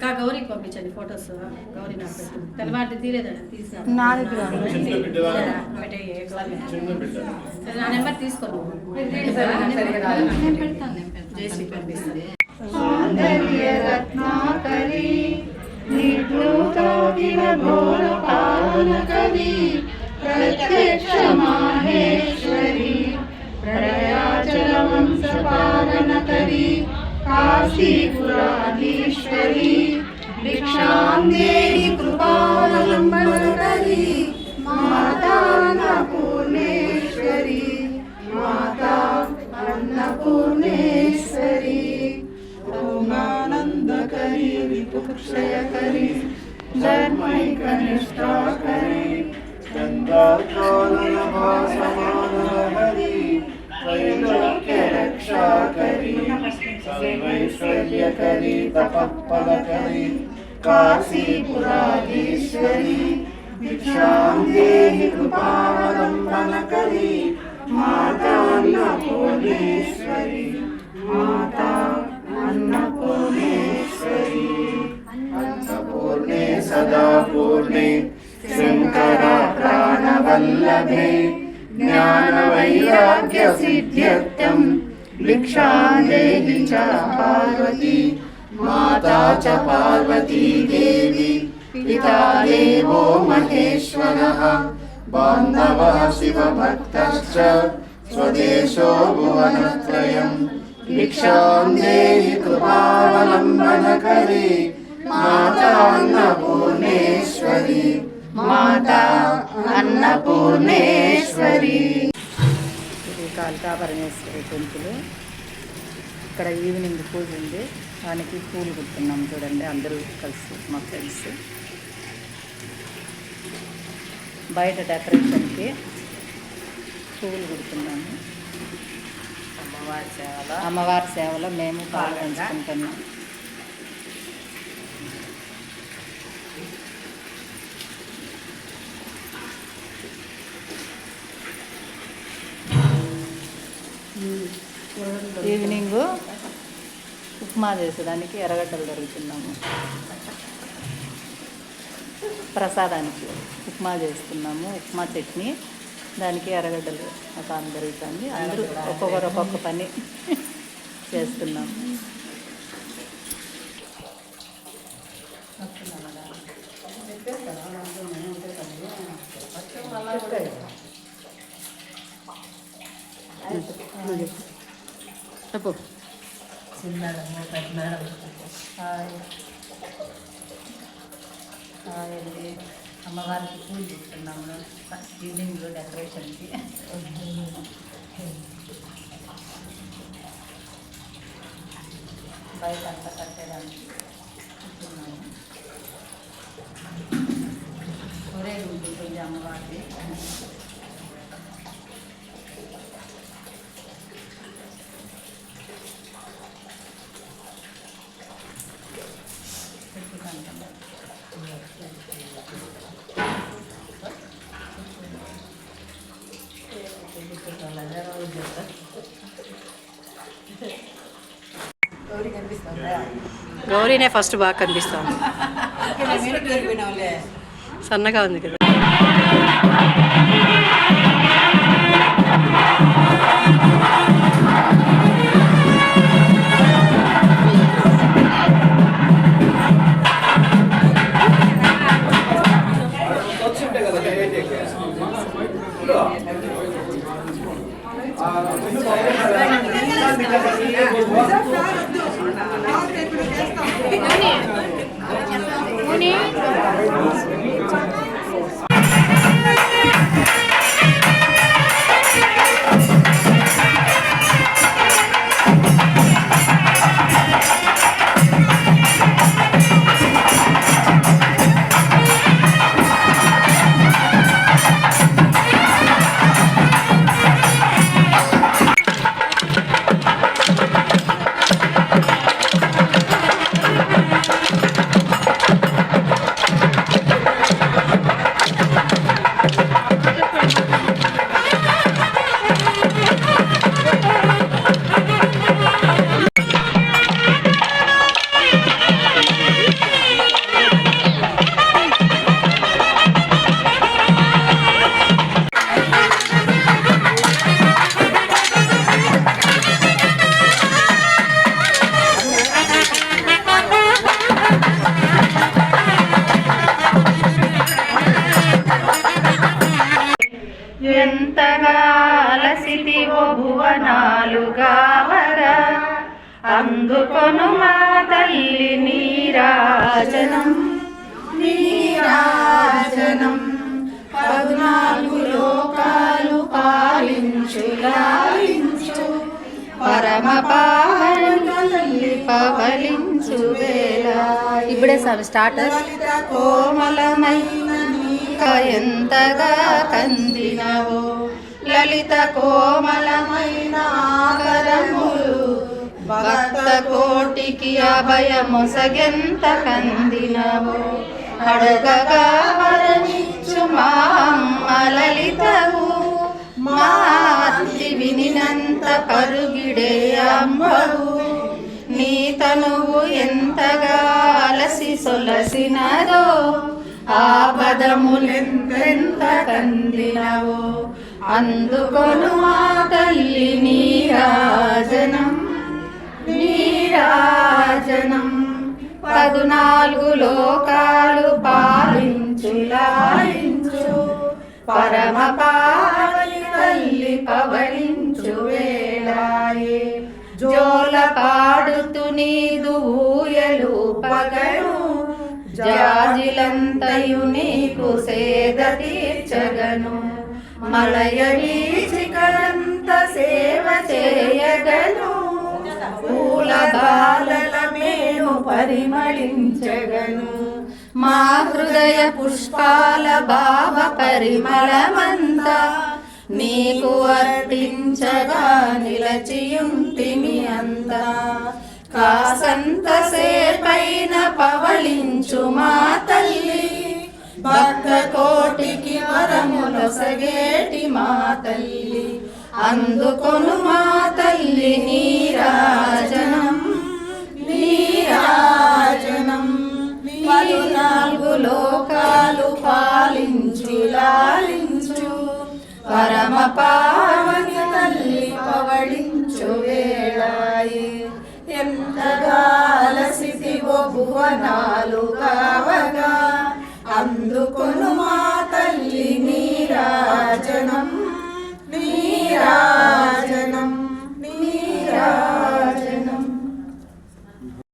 కా గౌరీకి పంపించండి ఫొటోస్. గౌరీ నాకు పెట్టింది తెల్లవారి తీరేదండి తీసా నా దగ్గర. నెంబర్ తీసుకోను పెడతాను నేను పెడతాను. జేసీ పంపిస్తాను సౌందర్యరత్నాకరీ काशीपुराधीश्वरी, भिक्षां देहि कृपावलम्बनकरी माता न पूर्णेश्वरी माता अन्नपूर्णेश्वरी। करी आनन्दकरी विपुक्षयकरी धर्मै कनिष्ठाकरी चन्द्राकालभासमानहरी वैलोक्यरक्षाकरी श्रीवैश्वर्यकरी तपःफलकरी काशीपुराधीश्वरी भिक्षां देहि कृपावलम्बनकरी माता अन्नपूर्णेश्वरी माता अन्नपूर्णेश्वरी। अन्नपूर्णे सदा पूर्णे शङ्करा प्राणवल्लभे ज्ञानवैराग्यसिद्ध्यर्थम्। भिक्षां देहि च पार्वती, माता च पार्वती, देवी पिता देवो महेश्वरः बान्धवः शिवभक्तश्च, स्वदेशो भुवनत्रयं भिक्षां देहि कृपावलम्बनकरे माता अन्नपूर्णेश्वरी। माता अन्नपूर्णेश्वरी। ఇది కాళికాపరమేశ్వరి టెంపుల్. ఇక్కడ ఈవినింగ్ పూజ ఉంది. దానికి పూలు కుడుతున్నాం చూడండి అందరూ కలిసి మా ఫ్రెండ్స్. బయట డెకరేషన్కి పూలు కుడుతున్నాము. అమ్మవారి సేవలో. అమ్మవారి సేవలో మేము పాల్గొంచుకుంటున్నాం ఈవినింగ్ ఉప్మా చేసేదానికి ఎర్రగడ్డలు దొరుకుతున్నాము ప్రసాదానికి ఉప్మా చేస్తున్నాము ఉప్మా చట్నీ దానికి ఎర్రగడ్డలు ఒక దొరుకుతుంది అందరూ ఒక్కొక్కరు ఒక్కొక్క పని చేస్తున్నాము చెప్పు పెద్దడము హాయ్ హాయ్ అండి అమ్మవారికి పూలు చూస్తున్నాము ఈవినింగ్లో డెకరేషన్కి బయట అంతా కట్టేదానికి చూస్తున్నాము ఒరే ఉంటుంది అమ్మవారిది గౌరీనే ఫస్ట్ బాగా కనిపిస్తాను సన్నగా ఉంది కదా. అందుకొను మా తల్లి నీరాజనం. నీరాజనం. పద్నాలుగు లోకాలు పాలించు లాలించు పరమ పావని పవలించు వేళ. ఇప్పుడే సార్ స్టార్ట్. కోమలమైన ఎంతగా కందినవో. లలిత కోమలమైన ఆకరములు భక్త కోటికి అభయమొసగెంత కందినవు అడగగా వరమిచ్చు మా అమ్మ లలితవు మా అత్తి వినినంత పరుగిడే అమ్మవు. నీ తనువు ఎంతగా అలసి సొలసినదో ఆ పదములెంతెంత కందినవో. అందుకొను మా తల్లి నీరాజనం నీరాజనం. పదునాలుగు లోకాలు పాలించు లాలించు పరమ పావని తల్లి పవళించు వేళాయే. జోల పాడుతు నీదు ఊయలు పగను జాజిలంతయు నీకు సేద తీర్చగను. మలయ వీచికలంత సేవ చేయగను. పూల బాలల పరిమళించగను మా హృదయ పుష్పాల భావ పరిమళమంతా నీకు అర్పించగా నిలచియుంటిమి అంతా. కాసంత సేపైన పవళించు మా తల్లి. భక్త కోటికి వరములొసగేటి మా తల్లి. అందుకొను మా తల్లి నీరాజనం నీరాజనం